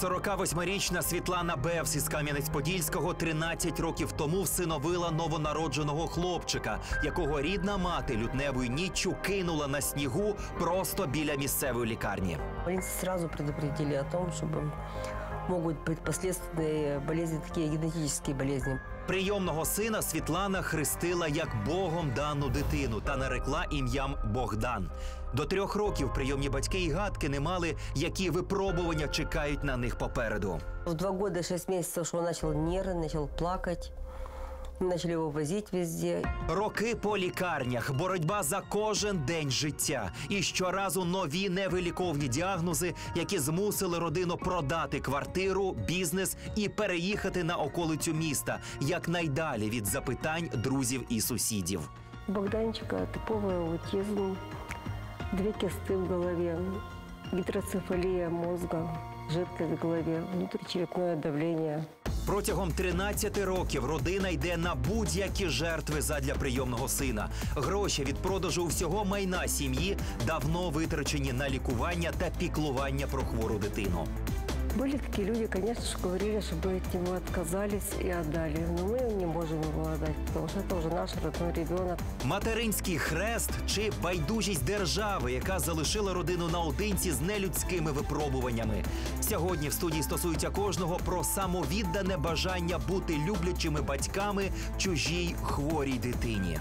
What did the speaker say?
48-річна Світлана Бевс із Кам'янець-Подільського 13 років тому всиновила новонародженого хлопчика, якого рідна мати лютневою ніччю кинула на снігу просто біля місцевої лікарні. Больницы сразу предупредили о том, чтобы могут быть последственные болезни, такие генетические болезни. Прийомного сина Світлана хрестила як Богом дану дитину та нарекла ім'ям Богдан. До трьох років прийомні батьки і гадки не мали, які випробування чекають на них попереду. В два роки шість шесть що начал нервы, начал плакать. Начали его возить везде. Роки по лікарнях, боротьба за кожен день життя і щоразу нові невиліковні діагнози, які змусили родину продати квартиру, бізнес і переїхати на околицю міста якнайдалі від запитань друзів і сусідів. Богданчика типовый аутизм, две кисты в голове, гидроцефалия мозга, жидкость в голове, внутричерепное давление. Протягом 13 років родина йде на будь-які жертви задля прийомного сина. Гроші від продажу всього майна сім'ї давно витрачені на лікування та піклування про хвору дитину. Были такие люди, конечно же, говорили, чтобы от него отказались и отдали. Но мы не можем его отдать, потому что это уже наш родной ребенок. Материнський хрест чи байдужість держави, яка залишила родину наодинці з нелюдськими випробуваннями. Сьогодні в студії стосується кожного про самовіддане бажання бути люблячими батьками чужій хворій дитині.